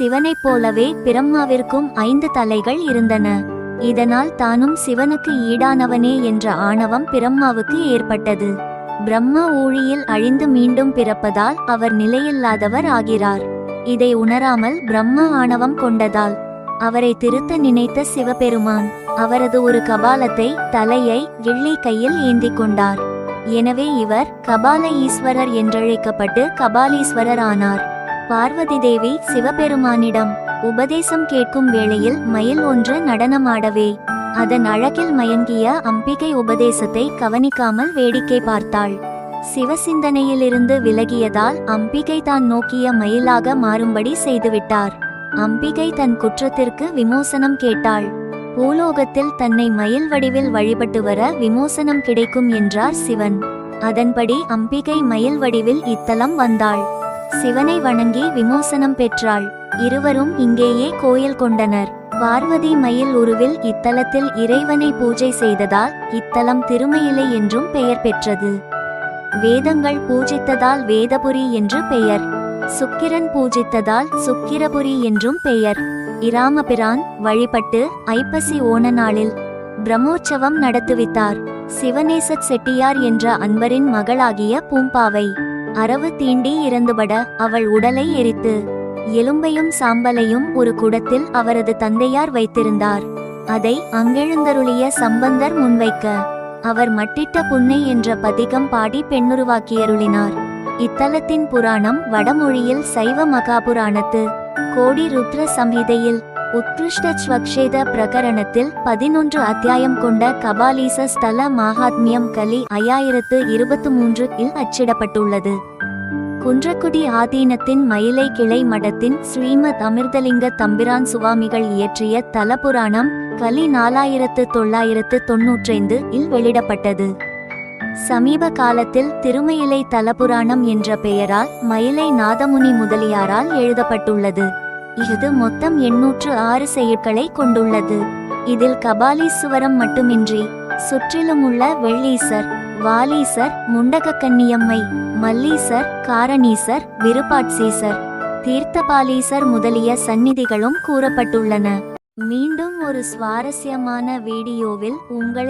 சிவனைப் போலவே பிரம்மாவிற்கும் ஐந்து தலைகள் இருந்தன. இதனால் தானும் சிவனுக்கு ஈடானவனே என்ற ஆணவம் பிரம்மாவுக்கு ஏற்பட்டது. பிரம்மா ஊழியில் அழிந்து மீண்டும் பிறப்பதால் அவர் நிலையில்லாதவர் ஆகிறார். இதை உணராமல் பிரம்மா ஆணவம் கொண்டதால் அவரை திருத்த நினைத்த சிவபெருமான் அவரது ஒரு கபாலத்தை தலையை கிள்ளி கையில் ஏந்திக் கொண்டார். எனவே இவர் கபால ஈஸ்வரர் என்றழைக்கப்பட்டு கபாலீஸ்வரர் ஆனார் பார்வதி தேவி சிவபெருமானிடம் உபதேசம் கேட்கும் வேளையில் மயில் ஒன்று நடனமாடவே. அதன் அழகில் மயங்கிய அம்பிகை உபதேசத்தை கவனிக்காமல் வேடிக்கை பார்த்தாள். சிவசிந்தனையிலிருந்து விலகியதால் அம்பிகை தான் நோக்கிய மயிலாக மாறும்படி செய்துவிட்டார். அம்பிகை தன் குற்றத்திற்கு விமோசனம் கேட்டாள். பூலோகத்தில் தன்னை மயில் வடிவில் வழிபட்டு வர விமோசனம் கிடைக்கும் என்றார் சிவன். அதன்படி அம்பிகை மயில் வடிவில் இத்தலம் வந்தாள். சிவனை வணங்கி விமோசனம் பெற்றாள். இருவரும் இங்கேயே கோயில் கொண்டனர். பார்வதி மயில் உருவில் இத்தலத்தில் இறைவனை பூஜை செய்ததால் இத்தலம் திருமயிலை என்றும் பெயர் பெற்றது. வேதங்கள் பூஜித்ததால் வேதபுரி என்று பெயர். சுக்கிரன் பூஜித்ததால் சுக்கிரபுரி என்றும் பெயர். இராமபிரான் வழிபட்டு ஐப்பசி ஓண நாளில் பிரம்மோற்சவம் நடத்துவித்தார். சிவநேசத் செட்டியார் என்ற அன்பரின் மகளாகிய பூம்பாவை அரவு தீண்டி இறந்துபட அவள் உடலை எரித்து எலும்பையும் சாம்பலையும் ஒரு குடத்தில் அவரது தந்தையார் வைத்திருந்தார். அதை அங்கெழுந்தருளிய சம்பந்தர் முன்வைக்க அவர் மட்டிட்ட புன்னை என்ற பதிகம் பாடி பெண்ணுருவாக்கியருளினார். இத்தலத்தின் புராணம் வடமொழியில் சைவ மகாபுராணத்து கோடி ருத்ர சம்ஹிதையில் உத்கிருஷ்ட ஸ்வக்ஷேத பிரகரணத்தில் பதினொன்று அத்தியாயம் கொண்ட கபாலீச ஸ்தல மகாத்மியம் கலி ஐயாயிரத்து இருபத்து மூன்று இல் அச்சிடப்பட்டுள்ளது. குன்றக்குடி ஆதீனத்தின் மயிலை கிளை மடத்தின் ஸ்ரீமத் அமிர்தலிங்க தம்பிரான் சுவாமிகள் இயற்றிய தலபுராணம் கலி நாலாயிரத்து தொள்ளாயிரத்து தொன்னூற்றைந்து இல் வெளியிடப்பட்டது. சமீப காலத்தில் திருமயிலை தலபுராணம் என்ற பெயரால் மயிலை நாதமுனி முதலியாரால் எழுதப்பட்டுள்ளது. இது மொத்தம் எண்ணூற்று ஆறு செயற்களை கொண்டுள்ளது. இதில் கபாலீஸ்வரம் மட்டுமின்றி சுற்றிலுமுள்ள வெள்ளீசர் வாலீசர் முண்டகக்கன்னியம்மை மல்லீசர் காரணீசர் விருப்பாட்சீசர் தீர்த்தபாலீசர் முதலிய சந்நிதிகளும் கூறப்பட்டுள்ளன. மீண்டும் ஒரு சுவாரஸ்யமான வீடியோவில் உங்களை